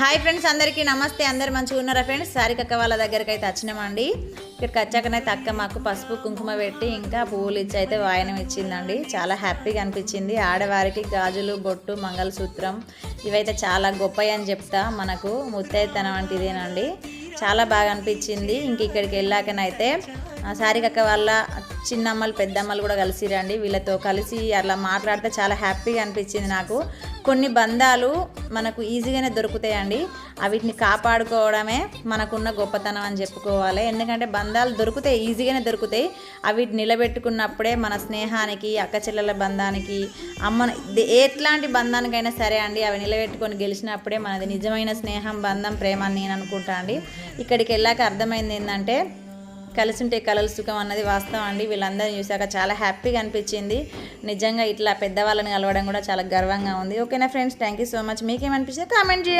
Hi friends అందరికీ నమస్తే. అందరు మంచిగా ఉన్నారా ఫ్రెండ్స్? సారికక్క వాళ్ళ దగ్గరికి అయితే వచ్చినామండి. ఇక్కడికి వచ్చాకనైతే అక్క మాకు పసుపు కుంకుమ పెట్టి ఇంకా పువ్వులు ఇచ్చి అయితే వాయనం ఇచ్చిందండి. చాలా హ్యాపీగా అనిపించింది. ఆడవారికి గాజులు బొట్టు మంగళసూత్రం ఇవైతే చాలా గొప్పవి అని చెప్తా. మనకు ముత్తైతనం వంటిదేనండి చాలా బాగా అనిపించింది. ఇంక ఇక్కడికి వెళ్ళాకనైతే ఆ సారికక్క వాళ్ళ చిన్నమ్మలు పెద్దమ్మలు కూడా కలిసిరండి. వీళ్ళతో కలిసి అట్లా మాట్లాడితే చాలా హ్యాపీగా అనిపించింది నాకు. కొన్ని బంధాలు మనకు ఈజీగానే దొరుకుతాయండి. వీటిని కాపాడుకోవడమే మనకున్న గొప్పతనం అని చెప్పుకోవాలి. ఎందుకంటే బంధాలు దొరుకుతాయి ఈజీగానే దొరుకుతాయి. అవి నిలబెట్టుకున్నప్పుడే మన స్నేహానికి అక్క చెల్లెల బంధానికి అమ్మ ఎట్లాంటి బంధానికైనా సరే అండి అవి నిలబెట్టుకొని గెలిచినప్పుడే మనది నిజమైన స్నేహం బంధం ప్రేమ అని నేను అనుకుంటా అండి. ఇక్కడికి వెళ్ళాక అర్థమైంది ఏంటంటే కలిసి ఉంటే కలలు సుఖం అన్నది వాస్తవం అండి. వీళ్ళందరినీ చూసాక చాలా హ్యాపీగా అనిపించింది. నిజంగా ఇట్లా పెద్దవాళ్ళని కలవడం కూడా చాలా గర్వంగా ఉంది. ఓకేనా friends? Thank you so much. మీకేమనిపిస్తే comment చేయండి.